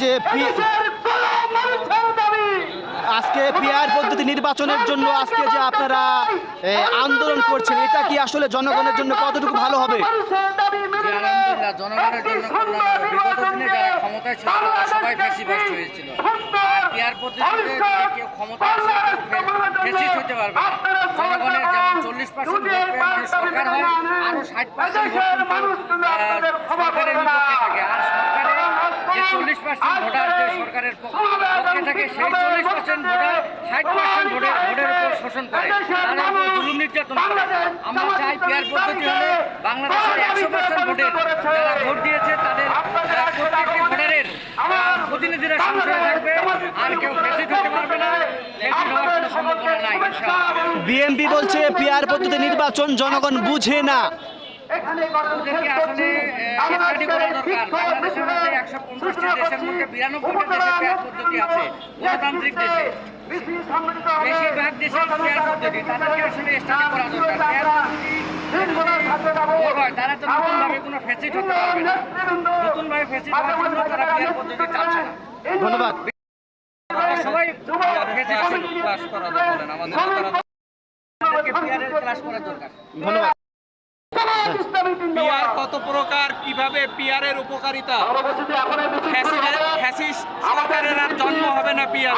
P- আজকে PR পদ্ধতি নির্বাচনের জন্য আজকে যে আপনারা আন্দোলন করছেন এটা কি আসলে জনগণের জন্য কতটুকু ভালো হবে? জনগণের জন্য বিগত দিনে যারা ক্ষমতায় ছিল তারা সবাই হয়েছিল আর পেয়ার পদ্ধতিতে কেউ ক্ষমতায় হতে পারবে জনগণের যেমন চল্লিশ পার্সেন্ট সরকার হয় আরও ষাট পার্সেন্ট সরকারের বিপক্ষে থাকে। আর যে পার্সেন্ট ভোটার যে সরকারের পক্ষে থাকে সেই চল্লিশ পার্সেন্ট ভোটার ষাট পার্সেন্ট ভোটের ভোটের উপর শোষণ করে। নির্যাতন আমরা চাই পেয়ার পদ্ধতি হলে বাংলাদেশের একশো পার্সেন্ট ভোটের যারা ভোট দিয়েছে তাদের প্রত্যেকটি ভোটারের প্রতিনিধিরা সংসদে থাকবে আর কেউ ফেসিট হতে পারবে না। বিএনপি বলছে পিআর পদ্ধতি নির্বাচন জনগণ বুঝে না। ওদেরকে আসলে স্টাডি করা দরকার। বাংলাদেশের মধ্যে একশো পঞ্চাশটি দেশের মধ্যে বিরানব্বইটা দেশে পেয়ার পদ্ধতি আছে। গণতান্ত্রিক দেশে। বেশিরভাগ দেশে পেয়ার পদ্ধতি তাদেরকে আসলে স্টাডি করা দরকার। পেয়ার পদ্ধতি তারা তো নতুনভাবে কোনো ফেসিট হতে পারবে না। নতুনভাবে ফেসিট হওয়ার জন্য তারা পেয়ার পদ্ধতি চাচ্ছে না। ধন্যবাদ। সবাই ফেসিট ক্লাস করা দরকার। আমাদের ক্লাস করা দরকার। ধন্যবাদ। কত প্রকার কীভাবে পিয়ারের উপকারিতা? সরকারের আর জন্ম হবে না পিয়ার।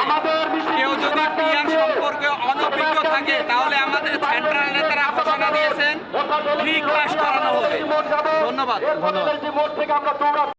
কেউ যদি পিয়ার সম্পর্কে অনভিজ্ঞ থাকে তাহলে আমাদের সেন্ট্রাল নেতারা ঘোষণা দিয়েছেন ফ্রি ক্লাস করানো হবে। ধন্যবাদ ধন্যবাদ।